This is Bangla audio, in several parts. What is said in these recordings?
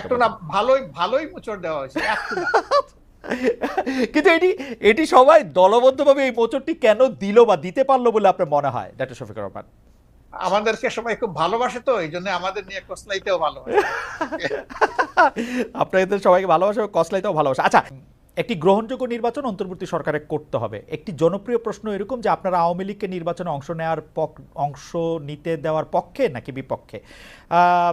একটু না ভালোই ভালোই মোচড় দেওয়া হয়েছে কিন্তু এটি এটি সবাই দলবদ্ধভাবে এই মোচরটি কেন দিল বা দিতে পারল বলে আপনার মনে হয় ডক্টর শফিকুর রহমান? আমাদেরকে সবাই খুব ভালোবাসে তো এই জন্য আমাদের নিয়ে কসলাইতেও ভালো হয়। আপনাদের সবাইকে ভালোবাসা কসলাইতেও ভালোবাসা। আচ্ছা একটি গ্রহণযোগ্য নির্বাচন অন্তর্বর্তী সরকারে করতে হবে। একটি জনপ্রিয় প্রশ্ন এরকম যে আপনারা আওয়ামী লীগকে নির্বাচনে অংশ নেওয়ার অংশ নিতে দেওয়ার পক্ষে নাকি বিপক্ষে? আহ,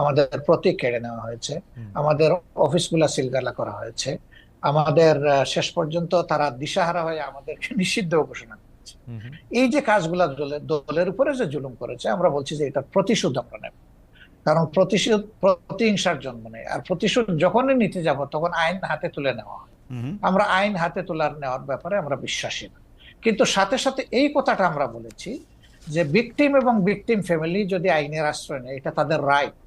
আমাদের প্রতীক কেড়ে নেওয়া হয়েছে। আমাদের অফিসগুলা সিলগালা করা হয়েছে। আমাদের শেষ পর্যন্ত তারা দিশাহারা হয়ে আমাদেরকে নিষিদ্ধ ঘোষণা করেছে। এই যে কাজগুলা দলের দলের উপরে যে জুলুম করেছে আমরা বলছি যে এটার প্রতিশোধ আমরা নেব। কারণ প্রতিশোধ প্রতিহিংসার জন্ম নেই। আর প্রতিশোধ যখনই নিতে যাব তখন আইন হাতে তুলে নেওয়া হয়। আমরা আইন হাতে তোলার নেওয়ার ব্যাপারে আমরা বিশ্বাসী না। কিন্তু সাথে সাথে এই কথাটা আমরা বলেছি যে ভিকটিম এবং ভিকটিম ফ্যামিলি যদি আইনের আশ্রয় নেয় এটা তাদের রাইট।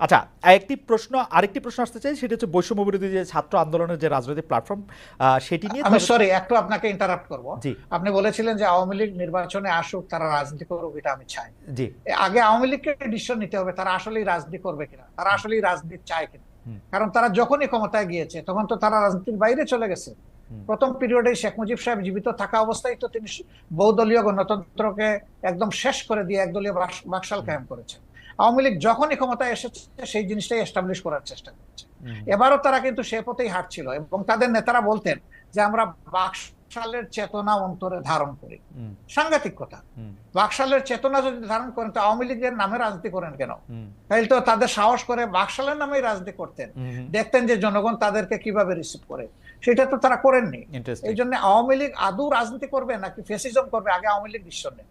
আচ্ছা একটি প্রশ্ন আরেকটি প্রশ্ন আসতে চাই সেটা হচ্ছে বৈষম্য বিরোধী যে ছাত্র আন্দোলনের যে রাজনৈতিক প্ল্যাটফর্ম সেটি নিয়ে আমি সরি একটু আপনাকে ইন্টারাপ্ট করব। আপনি বলেছিলেন যে আওয়ামী লীগ নির্বাচনে আসুক তারা রাজনীতি করুক এটা আমি চাই। জি। আগে আওয়ামী লীগকে ডিসিশন নিতে হবে তারা আসলেই রাজনীতি করবে কিনা তারা আসলেই রাজনীতি চায় কিনা। কারণ তারা যখনই ক্ষমতায় গিয়েছে তখন তো তারা রাজনীতির বাইরে চলে গেছে। প্রথম পিরিয়ডে শেখ মুজিব সাহেব জীবিত থাকা অবস্থায় তো তিনি বহুদলীয় গণতন্ত্রকে একদম শেষ করে দিয়ে একদলীয় বাক- বাকশাল কায়েম করেছেন। আওয়ামী লীগ যখনই ক্ষমতায় এসেছে সেই জিনিসটাই এস্টাবলিশ করার চেষ্টা করছে। এবারও তারা কিন্তু সে পথেই হাঁটছিল এবং তাদের নেতারা বলতেন যে আমরা বাকশালের চেতনা অন্তরে ধারণ করি। সাংঘাতিক কথা। বাকশালের চেতনা যদি ধারণ করেন তো আওয়ামী লীগের নামে রাজনীতি করেন কেন? তাহলে তো তাদের সাহস করে বাকশালের নামেই রাজনীতি করতেন। দেখতেন যে জনগণ তাদেরকে কীভাবে রিসিভ করে। সেটা তো তারা করেননি. এই জন্য আওয়ামী লীগ আদৌ রাজনীতি করবে নাকি ফেসিজম করবে? আগে আওয়ামী লীগ ডিসিশন নেয়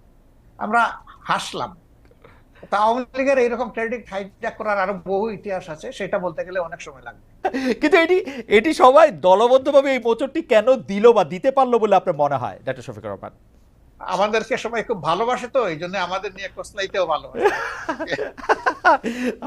আমরা হাসলাম। তা আওয়ামী লীগের এইরকম ক্রেডিট হাইজ্যাক করার আরও বহু ইতিহাস আছে, সেটা বলতে গেলে অনেক সময় লাগবে। কিন্তু এটি এটি সবাই দলবদ্ধভাবে এই মোচরটি কেন দিল বা দিতে পারল বলে আপনার মনে হয়, ডাক্তার শফিকুর রহমান? আমাদেরকে সবাই খুব ভালোবাসে তো, এই জন্য আমাদের নিয়ে কোসলাইতেও ভালোবাসে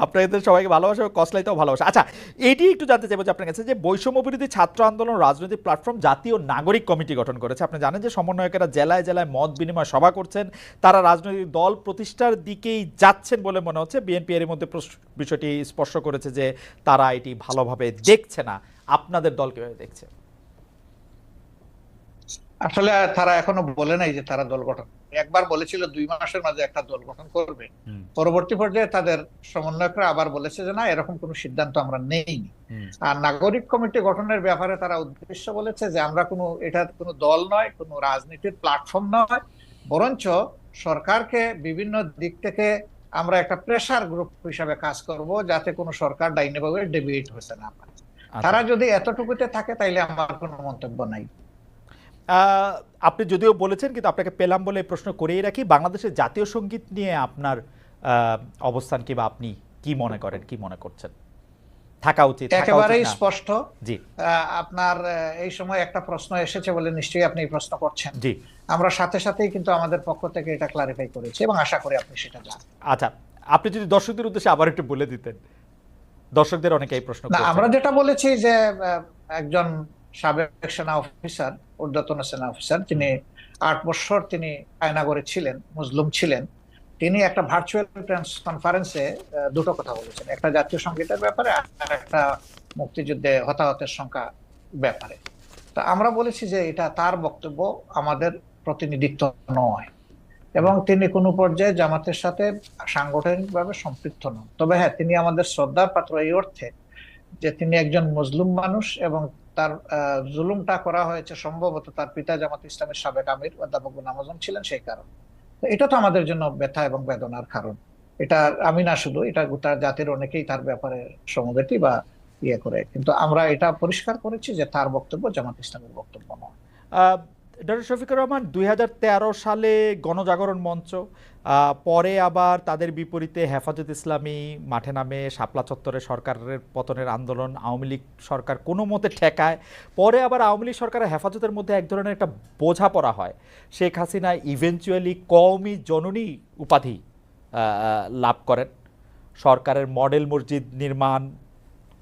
আপনাদের সবাইকে ভালোবাসে কসলাইতেও ভালোবাসা। আচ্ছা এটি একটু জানতে চাইব যে আপনার কাছে যে বৈষম্য বিরোধী ছাত্র আন্দোলন রাজনৈতিক প্ল্যাটফর্ম, জাতীয় নাগরিক কমিটি গঠন করেছে। আপনি জানেন যে সমন্বয়কেরা জেলায় জেলায় মত বিনিময় সভা করছেন, তারা রাজনৈতিক দল প্রতিষ্ঠার দিকেই যাচ্ছেন বলে মনে হচ্ছে। বিএনপি এর মধ্যে বিষয়টি স্পর্শ করেছে যে তারা এটি ভালোভাবে দেখছে না। আপনাদের দল কীভাবে দেখছে? আসলে তারা এখনও বলে নাই যে তারা দল গঠন একবার বলেছিল দুই মাসের মাঝে একটা দল গঠন করবে। পরবর্তী পর্যায়ে তাদের সমন্বয়করা আবার বলেছে যে না এরকম কোনো সিদ্ধান্ত আমরা নেইনি। আর নাগরিক কমিটি গঠনের ব্যাপারে তারা উদ্দেশ্য বলেছে যে আমরা কোনো এটা কোনো দল নয় কোনো রাজনীতির প্ল্যাটফর্ম নয়। বরঞ্চ সরকারকে বিভিন্ন দিক থেকে আমরা একটা প্রেসার গ্রুপ হিসাবে কাজ করব যাতে কোনো সরকার ডাইনেভাবে ডেবিট হয়েছে না আচ্ছা। তারা যদি এতটুকুতে থাকে তাইলে আমার কোনো মন্তব্য নাই। আপনি যদিও বলেছেন কিন্তু আপনাকে পেলাম বলে এই প্রশ্ন করেই রাখি। বাংলাদেশের জাতীয় সংগীত নিয়ে আপনার অবস্থান কি বা আপনি কি মনে করেন কি মনে করছেন? থাকা উচিত একেবারেই স্পষ্ট। জি। আপনার এই সময় একটা প্রশ্ন এসেছে বলে নিশ্চয়ই আপনি প্রশ্ন করছেন। জি। আমরা সাথে সাথেই কিন্তু আমাদের পক্ষ থেকে এটা ক্লারিফাই করেছি এবং আশা করি আপনি সেটা জানেন। আচ্ছা আপনি যদি দর্শকদের উদ্দেশ্যে আবার একটু বলে দিতেন। দর্শকদের অনেকে এই প্রশ্ন আমরা যেটা বলেছি যে একজন সাবেক সেনা অফিসার ঊর্ধ্বতন সেনা অফিসার, তিনি আট বছর তিনি আয়নাগরে ছিলেন, মুসলিম ছিলেন। তিনি একটা ভার্চুয়াল প্রেস কনফারেন্সে দুটো কথা বলেছেন। একটা জাতীয় সঙ্গীতের ব্যাপারে আর একটা মুক্তিযুদ্ধে হতাহতের সংখ্যা ব্যাপারে। তো আমরা বলেছি যে এটা তার বক্তব্য, আমাদের প্রতিনিধিত্ব নয়। এবং তিনি কোনো পর্যায়ে জামাতের সাথে সাংগঠনিকভাবে সম্পৃক্ত নন। তবে হ্যাঁ তিনি আমাদের শ্রদ্ধার পাত্র এই অর্থে যে তিনি একজন মুসলিম মানুষ এবং তার জুলুমটা করা হয়েছে সম্ভবত তার পিতা জামাত ইসলামের সাবেক আমির অধ্যাপক আজম ছিলেন সেই কারণ। এটা তো আমাদের জন্য ব্যথা এবং বেদনার কারণ। এটা আমি না শুধু, এটা গোটা জাতির অনেকেই তার ব্যাপারে সমবেতি বা ইয়ে করে। কিন্তু আমরা এটা পরিষ্কার করেছি যে তার বক্তব্য জামাত ইসলামের বক্তব্য নয়। ডক্টর শফিকুর রহমান, দুই হাজার তেরো সালে গণজাগরণ মঞ্চ পরে আবার তাদের বিপরীতে হেফাজত ইসলামী মাঠে নামে শাপলা চত্বরে সরকারের পতনের আন্দোলন, আওয়ামী লীগ সরকার কোনো মতে ঠেকায়। পরে আবার আওয়ামী লীগ সরকারের হেফাজতের মধ্যে এক ধরনের একটা বোঝাপড়া হয়। শেখ হাসিনা ইভেনচুয়ালি কওমি জননী উপাধি লাভ করেন। সরকারের মডেল মসজিদ নির্মাণ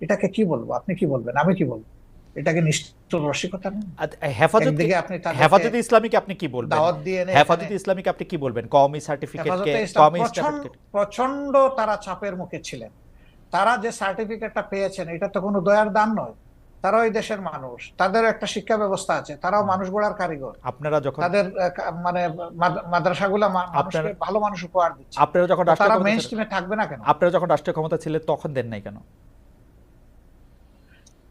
এটাকে কি বলব? আপনি কি বলবেন? আমি কি বলব? এটাকে নিষ্ঠুর রসিকতা না? হেফাজত একদিকে আপনি হেফাজতে ইসলামীকে আপনি কি বলবেন? দাওয়াত দিয়ে হেফাজতে ইসলামীকে আপনি কি বলবেন? কওমি সার্টিফিকেটকে কওমি সার্টিফিকেট প্রচণ্ড তারা চাপের মুখে ছিলেন। তারা যে সার্টিফিকেটটা পেয়েছেন এটা তো কোনো দয়ার দান নয়। তারা ওই দেশের মানুষ। তাদের একটা শিক্ষা ব্যবস্থা আছে। তারাও মানুষ গড়ার কারিগর। আপনারা যখন তাদের মানে মাদ- মাদ্রাসাগুলা মানুষকে ভালো মানুষ উপহার দিচ্ছে। আপনারা যখন স্ট্রিমে থাকবে না কেন? আপনারা যখন রাষ্ট্রীয় ক্ষমতা ছিলেন তখন দেন নাই কেন?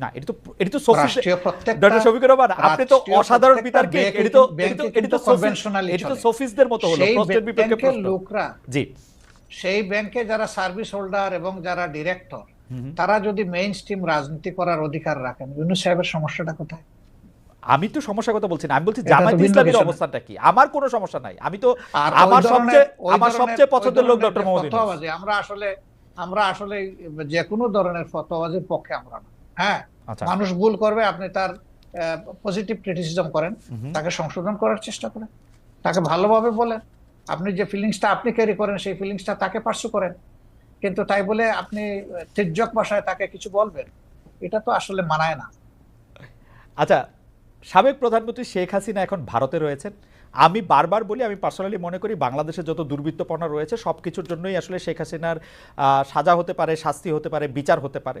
না এটা তো এটা তো সফিস ডক্টর শফিকুর রহমান আপনি তো অসাধারণ এটি তো এটি এটি। সফিসদের মতো হলো প্রশ্নের বিপক্ষে লোকরা জি। সেই ব্যাংকে যারা সার্ভিস হোল্ডার এবং যারা ডিরেক্টর তারা যদি মেইন স্ট্রিম রাজনীতি করার অধিকার রাখেন ইউনুস সাহেবের সমস্যাটা কোথায়? আমি তো সমস্যার কথা বলছি না আমি বলছি এটা তো জামায়াত ইসলামের অবস্থানটা কি? আমার কোনো সমস্যা নাই। আমি তো আমার সবচেয়ে আমার সবচেয়ে পছন্দের লোক ডক্টর মোহাম্মদ আমরা আসলে আমরা আসলে যে কোনো ধরনের ফতোয়াবাজির পক্ষে আমরা না। হ্যাঁ আচ্ছা। মানুষ ভুল করবে আপনি তার পজিটিভ ক্রিটিসিজম করেন তাকে সংশোধন করার চেষ্টা করেন। তাকে ভালোভাবে বলেন আপনি যে ফিলিংসটা আপনি ক্যারি করেন সেই ফিলিংসটা তাকে পার্সু করেন। কিন্তু তাই বলে আপনি তির্যক ভাষায় তাকে কিছু বলবেন এটা তো আসলে মানায় না। আচ্ছা সাবেক প্রধানমন্ত্রী শেখ হাসিনা এখন ভারতে রয়েছেন। আমি বারবার বলি আমি পার্সোনালি মনে করি বাংলাদেশে যত দুর্বৃত্তপনা রয়েছে সব কিছুর জন্যই আসলে শেখ হাসিনার সাজা হতে পারে শাস্তি হতে পারে বিচার হতে পারে।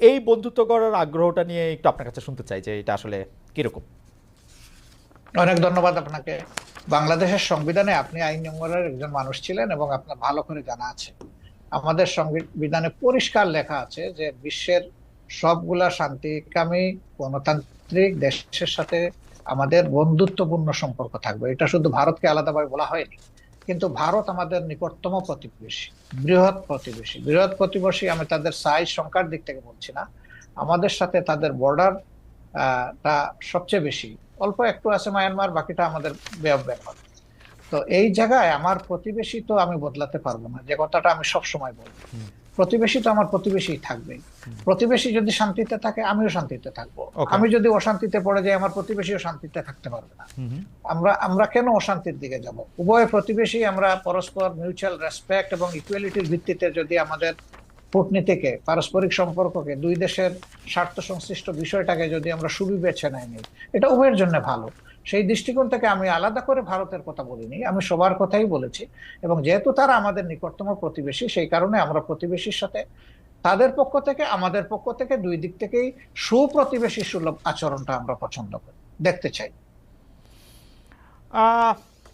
এই বন্ধুত্ব করার আগ্রহটা নিয়ে একটু আপনার কাছে শুনতে চাই যে এটা আসলে কীরকম। অনেক ধন্যবাদ আপনাকে। বাংলাদেশের সংবিধানে আপনি আইন নম্বরের একজন মানুষ ছিলেন এবং আপনার ভালো করে জানা আছে। আমাদের সংবিধানে পরিষ্কার লেখা আছে যে বিশ্বের সবগুলা শান্তিকামী গণতান্ত্রিক দেশের সাথে আমাদের বন্ধুত্বপূর্ণ সম্পর্ক থাকবে। এটা শুধু ভারতকে আলাদাভাবে বলা হয়নি। কিন্তু ভারত আমাদের নিকটতম প্রতিবেশী, বৃহৎ প্রতিবেশী। বৃহৎ প্রতিবেশী, আমি তাদের সাইজ সংখ্যার দিক থেকে বলছি না। আমাদের সাথে তাদের বর্ডার তা সবচেয়ে বেশি। অল্প একটু আছে মায়ানমার বাকিটা আমাদের বে অফ বেঙ্গল তো এই জায়গায় আমার প্রতিবেশী তো আমি বদলাতে পারব না, যে কথাটা আমি সব সময় বলি। প্রতিবেশী তো আমার প্রতিবেশী থাকবে। প্রতিবেশী যদি শান্তিতে থাকে আমিও শান্তিতে থাকব। আমি যদি অশান্তিতে পড়ে যাই আমার প্রতিবেশীও শান্তিতে থাকতে পারবে না। আমরা আমরা কেন অশান্তির দিকে যাব? উভয় প্রতিবেশী আমরা পরস্পর মিউচুয়াল রেসপেক্ট এবং ইকুয়ালিটির ভিত্তিতে যদি আমাদের কূটনীতিকে পারস্পরিক সম্পর্ককে দুই দেশের স্বার্থ সংশ্লিষ্ট বিষয়টাকে যদি আমরা সুবিবেচনায় নিই এটা উভয়ের জন্য ভালো। সেই দৃষ্টিকোণ থেকে আমি আলাদা করে ভারতের কথা বলিনি, আমি সবার কথাই বলেছি। এবং যেহেতু তারা আমাদের নিকটতম প্রতিবেশী, সেই কারণে আমরা প্রতিবেশীর সাথে তাদের পক্ষ থেকে, আমাদের পক্ষ থেকে দুই দিক থেকেই সুপ্রতিবেশী সুলভ আচরণটা আমরা পছন্দ করি, দেখতে চাই।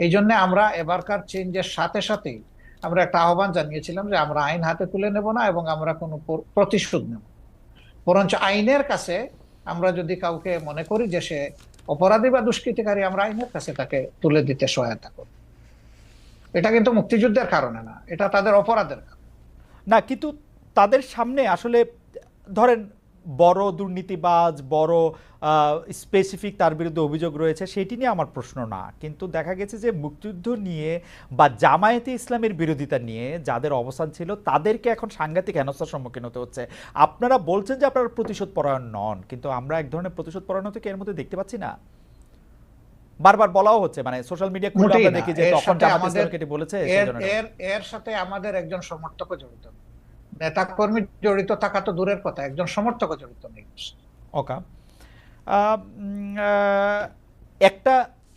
এই জন্য আমরা এবারকার চেঞ্জের সাথে সাথেই আমরা একটা আহ্বান জানিয়েছিলাম যে আমরা আইন হাতে তুলে নেব না এবং আমরা কোনো প্র- প্রতিশোধ নেব বরঞ্চ আইনের কাছে আমরা যদি কাউকে মনে করি যে সে অপরাধী বা দুষ্কৃতিকারী, আমরা আইনের কাছে তাকে তুলে দিতে সহায়তা করব এটা কিন্তু মুক্তিযুদ্ধের কারণে না, এটা তাদের অপরাধের না, কিন্তু তাদের সামনে আসলে, ধরেন বড় দুর্নীতিবাজ বড় স্পেসিফিক তার বিরুদ্ধে অভিযোগ রয়েছে সেটি নিয়ে আমার প্রশ্ন না। কিন্তু দেখা গেছে যে মুক্তিযুদ্ধ নিয়ে বা জামায়াতে ইসলামের বিরোধিতা নিয়ে যাদের অবস্থান ছিল তাদেরকে এখন সাংঘাতিক হেনস্থার সম্মুখীন হতে হচ্ছে। আপনারা বলছেন যে আপনারা প্রতিশোধ পরায়ণ নন কিন্তু আমরা এক ধরনের প্রতিশোধ পরায়ণতাকে এর মধ্যে দেখতে পাচ্ছি না? বারবার বলাও হচ্ছে মানে সোশ্যাল মিডিয়া খুলে আমরা দেখি যে তখন জামাত ইসলামকে বলেছে এর এর সাথে আমাদের একজন সমর্থকও জড়িত। নেতা কর্মী জড়িত থাকা তো দূরের কথা একজন সমর্থক জড়িত নেই। ওকা। একটা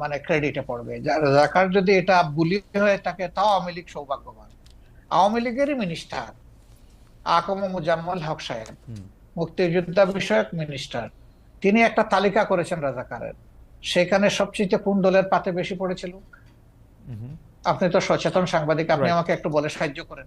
মানে ক্রেডিটে পড়বে। রাজাকার যদি এটা বুলি হয়ে থাকে তাও আওয়ামী লীগ সৌভাগ্যবান। আওয়ামী লীগেরই মিনিস্টার আকম মুজাম্মল হক সাহেব মুক্তিযোদ্ধা বিষয়ক মিনিস্টার তিনি একটা তালিকা করেছেন রাজাকারের। সেখানে সবচেয়ে কোন দলের পাতে বেশি পড়েছিল? আপনি তো সচেতন সাংবাদিক আপনি আমাকে একটু বলে সাহায্য করেন।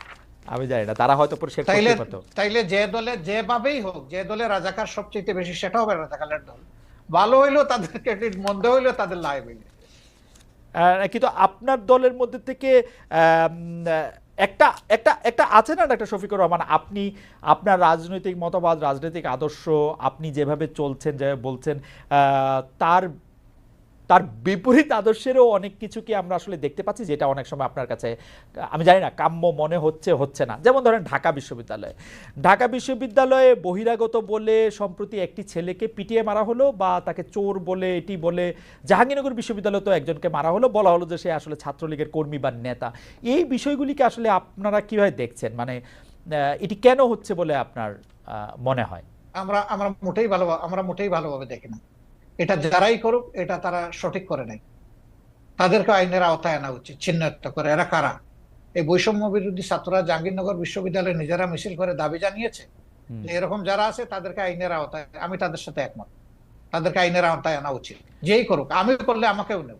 আমি জানি না তারা হয়তো পরিষ্কার করতে পারতো। তাইলে যে দলে যেভাবেই হোক যে দলে রাজাকার সবচেয়ে বেশি সেটা হবে রাজাকারের দল। ভালো হইল তাদের ক্রেডিট মন্দ হইল তাদের লাইবিলিটি আহ, কিন্তু আপনার দলের মধ্যে থেকে আহ, একটা একটা একটা আছে না একটা শফিকুর রহমান? আপনি আপনার রাজনৈতিক মতবাদ রাজনৈতিক আদর্শ আপনি যেভাবে চলছেন যেভাবে বলছেন আহ, তার তার বিপরীত আদর্শেরও অনেক কিছু কি আমরা আসলে দেখতে পাচ্ছি যেটা অনেক সময় আপনার কাছে, আমি জানি না, কাম্য মনে হচ্ছে হচ্ছে না। যেমন ধরেন ঢাকা বিশ্ববিদ্যালয়। ঢাকা বিশ্ববিদ্যালয়ে বহিরাগত বলে সম্প্রতি একটি ছেলেকে পিটিয়ে মারা হলো বা তাকে চোর বলে, এটি বলে জাহাঙ্গীরনগর বিশ্ববিদ্যালয়ে তো একজনকে মারা হলো। বলা হলো যে সে আসলে ছাত্রলীগের কর্মী বা নেতা। এই বিষয়গুলিকে আসলে আপনারা কীভাবে দেখছেন? মানে এটি কেন হচ্ছে বলে আপনার মনে হয়? আমরা আমরা মোটেই ভালো, আমরা মোটেই ভালোভাবে দেখি না। এটা যারাই করুক এটা তারা সঠিক করে নাই তাদেরকে আইনের আওতায় আনা উচিত চিহ্নিত করে। এরা কারা? এই বৈষম্য বিরোধী ছাত্ররা জাহাঙ্গীরনগর বিশ্ববিদ্যালয়ে নিজেরা মিছিল করে দাবি জানিয়েছে যে এরকম যারা আছে তাদেরকে আইনের আওতায় আমি তাদের সাথে একমত। তাদেরকে আইনের আওতায় আনা উচিত। যেই করুক আমি করলে আমাকেও নেব।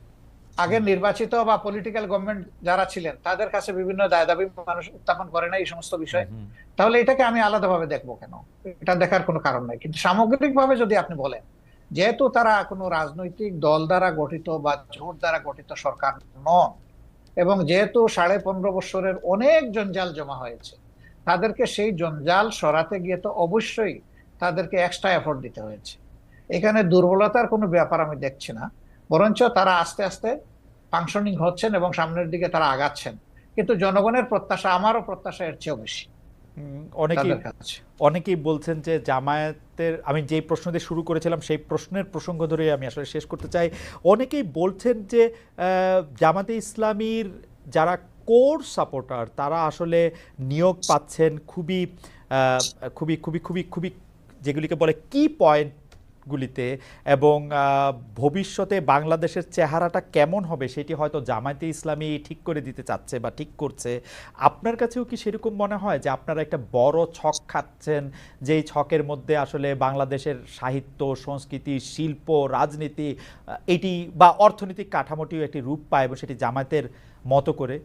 আগে নির্বাচিত বা পলিটিক্যাল গভর্নমেন্ট যারা ছিলেন তাদের কাছে বিভিন্ন দায় দাবি মানুষ উত্থাপন করে না এই সমস্ত বিষয়। তাহলে এটাকে আমি আলাদাভাবে দেখব কেন? এটা দেখার কোনো কারণ নাই। কিন্তু সামগ্রিকভাবে যদি আপনি বলেন যেহেতু তারা কোনো রাজনৈতিক দল দ্বারা গঠিত বা জোট দ্বারা গঠিত সরকার নন এবং যেহেতু সাড়ে পনেরো বছরের অনেক জঞ্জাল জমা হয়েছে তাদেরকে সেই জঞ্জাল সরাতে গিয়ে তো অবশ্যই তাদেরকে এক্সট্রা এফোর্ট দিতে হয়েছে। এখানে দুর্বলতার কোনো ব্যাপার আমি দেখছি না। বরঞ্চ তারা আস্তে আস্তে ফাংশনিং হচ্ছেন এবং সামনের দিকে তারা আগাচ্ছেন। কিন্তু জনগণের প্রত্যাশা আমারও প্রত্যাশা এর চেয়েও বেশি। অনেকেই অনেকেই বলছেন যে জামায়াতের আমি যেই প্রশ্ন দিয়ে শুরু করেছিলাম সেই প্রশ্নের প্রসঙ্গ ধরে আমি আসলে শেষ করতে চাই। অনেকেই বলছেন যে জামাতে ইসলামীর যারা কোর সাপোর্টার তারা আসলে নিয়োগ পাচ্ছেন খুবই আহ, খুবই খুবই খুবই খুবই যেগুলিকে বলে কি পয়েন্টগুলিতে এবং ভবিষ্যতে বাংলাদেশের চেহারাটা কেমন হবে সেটি হয়তো জামায়াতে ইসলামী ঠিক করে দিতে চাচ্ছে বা ঠিক করছে। আপনার কাছেও কি সেরকম মনে হয় যে আপনারা একটা বড় ছক খাচ্ছেন যেই ছকের মধ্যে আসলে বাংলাদেশের সাহিত্য সংস্কৃতি শিল্প রাজনীতি এটি বা অর্থনৈতিক কাঠামোটিও একটি রূপ পায় এবং সেটি জামায়াতের মতো করে?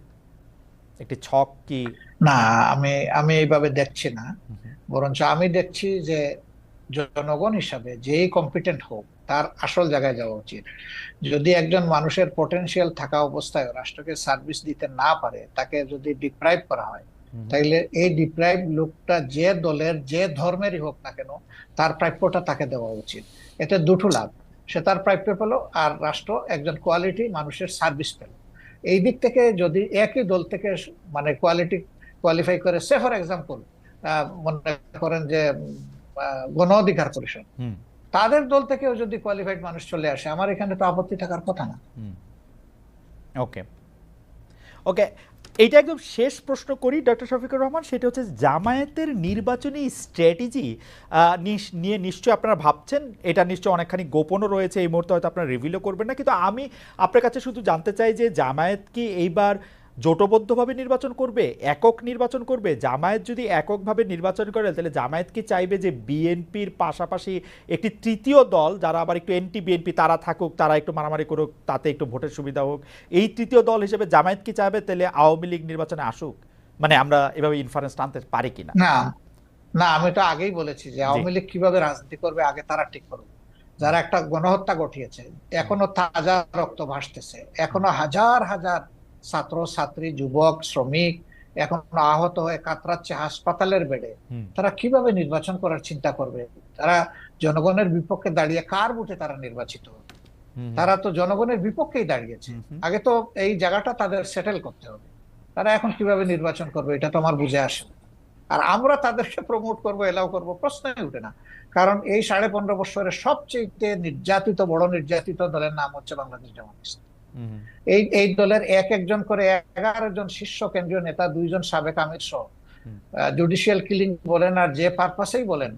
একটি ছক কি? না আমি আমি এইভাবে দেখছি না। বরঞ্চ আমি দেখছি যে জনগণ হিসাবে যেই কম্পিটেন্ট হোক তার আসল জায়গায় যাওয়া উচিত। যদি একজন মানুষের পটেনশিয়াল থাকা অবস্থায় রাষ্ট্রকে সার্ভিস দিতে না পারে তাকে যদি ডিপ্রাইভ করা হয় তাইলে এই ডিপ্রাইভ লোকটা যে দলের যে ধর্মেরই হোক না কেন তার প্রাপ্যটা তাকে দেওয়া উচিত। এতে দুটো লাভ সে তার প্রাপ্য পেল আর রাষ্ট্র একজন কোয়ালিটি মানুষের সার্ভিস পেল। এই দিক থেকে যদি একই দল থেকে মানে কোয়ালিটি কোয়ালিফাই করে সে ফর এক্সাম্পল মনে করেন যে গণ অধিকার পরিষদ। হুম, তাদের দল থেকেও যদি কোয়ালিফাইড মানুষ চলে আসে আমার এখানে তো আপত্তি থাকার কথা না। হুম। ওকে। ওকে এইটা একদম শেষ প্রশ্ন করি ডক্টর শফিকুর রহমান সেটা হচ্ছে জামায়াতের নির্বাচনী স্ট্র্যাটেজি নিয়ে নিশ্চয়ই আপনারা ভাবছেন এটা নিশ্চয়ই অনেকখানি গোপনও রয়েছে এই মুহূর্তে হয়তো আপনারা রিভিলও করবেন না কিন্তু আমি আপনার কাছে শুধু জানতে চাই যে জামায়াত কি এইবার জোটবদ্ধভাবে নির্বাচন করবে একক নির্বাচন করবে জামায়াত যদি এককভাবে নির্বাচন করে তাহলে জামায়াত কি চাইবে যে বিএনপির পাশাপাশি একটি তৃতীয় দল যারা আবার একটু এনটি বিএনপি তারা থাকুক তারা একটু মারামারি করুক তাতে একটু ভোটের সুবিধা হোক এই তৃতীয় দল হিসেবে জামায়াত কি চাইবে? তাহলে আওয়ামী লীগ নির্বাচনে আসুক। মানে আমরা এভাবে ইনফারেন্স টানতে পারি কিনা? না না আমি তো আগেই বলেছি যে আওয়ামী লীগ কীভাবে রাজনীতি করবে আগে তারা ঠিক করবে যারা একটা গণহত্যা ঘটিয়েছে এখনও তাজা রক্ত ভাসতেছে এখনও হাজার হাজার ছাত্র ছাত্রী যুবক শ্রমিক এখনও আহত হয়ে কাতরাচ্ছে হাসপাতালের বেডে তারা কীভাবে নির্বাচন করার চিন্তা করবে? তারা জনগণের বিপক্ষে দাঁড়িয়ে কার বুটে তারা নির্বাচিত? তারা তো জনগণের বিপক্ষেই দাঁড়িয়েছে। আগে তো এই জায়গাটা তাদের সেটেল করতে হবে। তারা এখন কীভাবে নির্বাচন করবে এটা তো আমার বুঝে আসে আর আমরা তাদেরকে প্রমোট করব এলাও করব প্রশ্নই উঠে না। কারণ এই সাড়ে পনেরো বছরের সবচেয়ে নির্যাতিত বড় নির্যাতিত দলের নাম হচ্ছে বাংলাদেশ জামাত ইসলাম এই এই দলের এক একজন করে এগারো জন শীর্ষ কেন্দ্রীয় নেতা দুইজন সাবেক আমির সহ। জুডিশিয়াল কিলিং বলেন আর যে পারপাসেই বলেন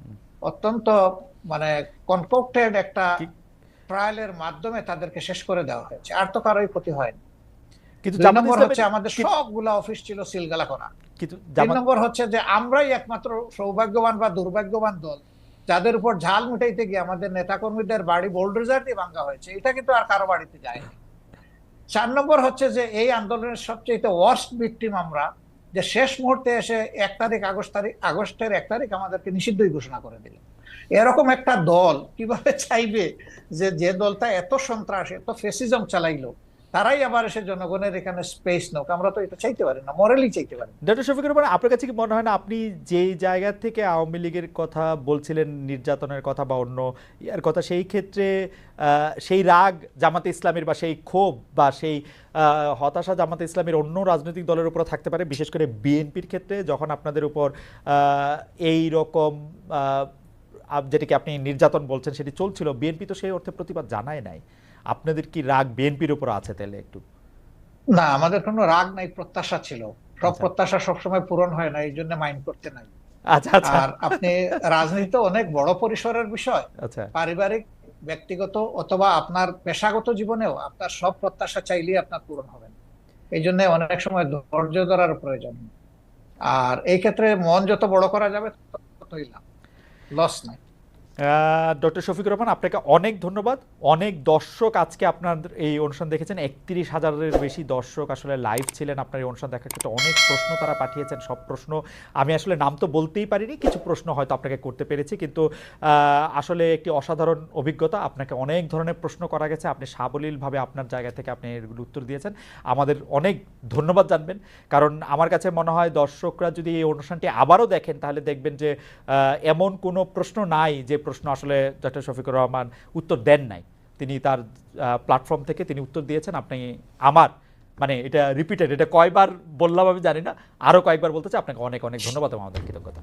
অত্যন্ত মানে কনকক্টেড একটা ট্রায়ালের মাধ্যমে তাদেরকে শেষ করে দেওয়া হয়েছে। আর তো কারোই ক্ষতি হয়নি। কিন্তু নম্বর হচ্ছে আমাদের সবগুলা অফিস ছিল সিলগালা করা। কিন্তু তিন নম্বর হচ্ছে যে আমরাই একমাত্র সৌভাগ্যবান বা দুর্ভাগ্যবান দল যাদের উপর ঝাল মিটাইতে গিয়ে আমাদের নেতাকর্মীদের বাড়ি বোল্ডোজার দিয়ে ভাঙা হয়েছে। এটা কিন্তু আর কারও বাড়িতে যায়নি। চার নম্বর হচ্ছে যে এই আন্দোলনের সবচেয়ে ওয়ার্স্ট ভিকটিম আমরা, যে শেষ মুহূর্তে এসে এক তারিখ আগস্ট তারিখ, আগস্টের এক তারিখ আমাদেরকে নিষিদ্ধই ঘোষণা করে দিল। এরকম একটা দল কীভাবে চাইবে যে যে দলটা এত সন্ত্রাস, এত ফেসিজম চালাইলো তারাই আবার এসে জনগণের এখানে স্পেস নোক আমরা তো এটা চাইতে পারি না মরালি চাইতে পারি। ডক্টর শফিকুর রহমান, আপনার কাছে কি মনে হয় না আপনি যেই জায়গা থেকে আওয়ামী লীগের কথা বলছিলেন, নির্যাতনের কথা বা অন্য ইয়ার কথা, সেই ক্ষেত্রে সেই রাগ জামাতে ইসলামের বা সেই ক্ষোভ বা সেই হতাশা জামাতে ইসলামের অন্য রাজনৈতিক দলের উপর থাকতে পারে, বিশেষ করে বিএনপির ক্ষেত্রে, যখন আপনাদের উপর এই রকম যেটাকে আপনি নির্যাতন বলছেন, সেটি চলছিল, বিএনপি তো সেই অর্থে প্রতিবাদ জানায় নাই। আপনাদের কি রাগ বিএনপির উপর আছে তাহলে একটু? না আমাদের কোনো রাগ নাই প্রত্যাশা ছিল। সব আচ্ছা। প্রত্যাশা সবসময় পূরণ হয় না এই জন্য মাইন্ড করতে নাই। আচ্ছা আচ্ছা। আর আপনি রাজনীতি তো অনেক বড় পরিসরের বিষয়। আচ্ছা। পারিবারিক ব্যক্তিগত অথবা আপনার পেশাগত জীবনেও আপনার সব প্রত্যাশা চাইলেই আপনার পূরণ হবে না। এই জন্য অনেক সময় ধৈর্য ধরার প্রয়োজন আর এই ক্ষেত্রে মন যত বড় করা যাবে ততই লাভ। লস নাই। ডক্টর শফিকুর রহমান আপনাকে অনেক ধন্যবাদ। অনেক দর্শক আজকে আপনার এই অনুষ্ঠান দেখেছেন। একত্রিশ হাজারের বেশি দর্শক আসলে লাইভ ছিলেন আপনার এই অনুষ্ঠান দেখার ক্ষেত্রে। অনেক প্রশ্ন তারা পাঠিয়েছেন, সব প্রশ্ন। আমি আসলে নাম তো বলতেই পারিনি, কিছু প্রশ্ন হয়তো আপনাকে করতে পেরেছি। কিন্তু আসলে একটি অসাধারণ অভিজ্ঞতা। আপনাকে অনেক ধরনের প্রশ্ন করা গেছে। আপনি সাবলীলভাবে আপনার জায়গা থেকে আপনি এগুলো উত্তর দিয়েছেন। আমাদের অনেক ধন্যবাদ জানবেন। কারণ আমার কাছে মনে হয় দর্শকরা যদি এই অনুষ্ঠানটি আবারও দেখেন, তাহলে দেখবেন যে এমন কোনো প্রশ্ন নাই যে প্রশ্ন আসলে ডক্টর শফিকুর রহমান উত্তর দেন নাই। তিনি তার প্ল্যাটফর্ম থেকে তিনি উত্তর দিয়েছেন। আপনি আমার মানে এটা রিপিটেড এটা কয়বার বললাম আমি জানি না আরও কয়েকবার বলতে চাই। আপনাকে অনেক অনেক ধন্যবাদ আমাদের কৃতজ্ঞতা।